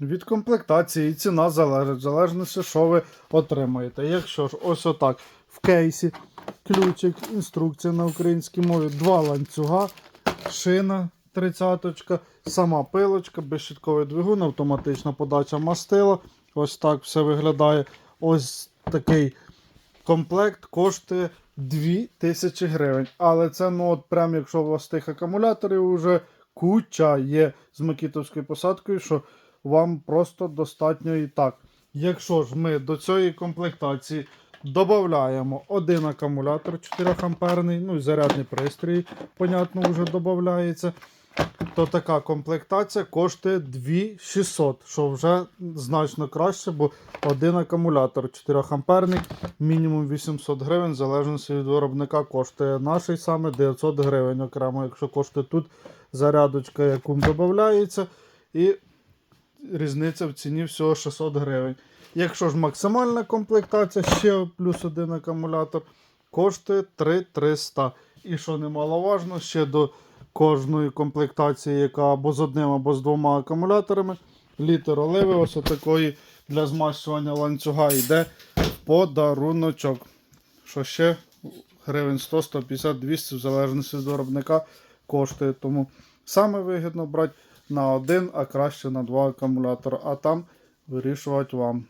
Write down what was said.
Від комплектації ціна залежить, в залежності, що ви отримаєте. Якщо ж ось отак в кейсі, ключик, інструкція на українській мові, два ланцюга, шина 30 сама пилочка, безщитковий двигун, автоматична подача мастила. Ось так все виглядає. Ось такий комплект коштує 2000 гривень. Але це, ну, от прям якщо у вас тих акумуляторів вже куча є з макітовською посадкою, що вам просто достатньо і так. Якщо ж ми до цієї комплектації додаємо один акумулятор 4 амперний, ну і зарядний пристрій, понятно, вже додається, то така комплектація коштує 2600, що вже значно краще, бо один акумулятор 4 амперний, мінімум 800 гривень, в залежності від виробника коштує наший саме 900 гривень окремо, якщо коштує тут зарядочка, яку додається, і різниця в ціні всього 600 гривень. Якщо ж максимальна комплектація, ще плюс один акумулятор, коштує 3300. І що немаловажно, ще до кожної комплектації, яка або з одним, або з двома акумуляторами, літр оливи, ось такої для змащування ланцюга йде в подаруночок. Що ще гривень 100, 150, 200, в залежності від виробника коштує. Тому саме вигідно брати на один, а краще на два акумулятори. А там вирішувати вам.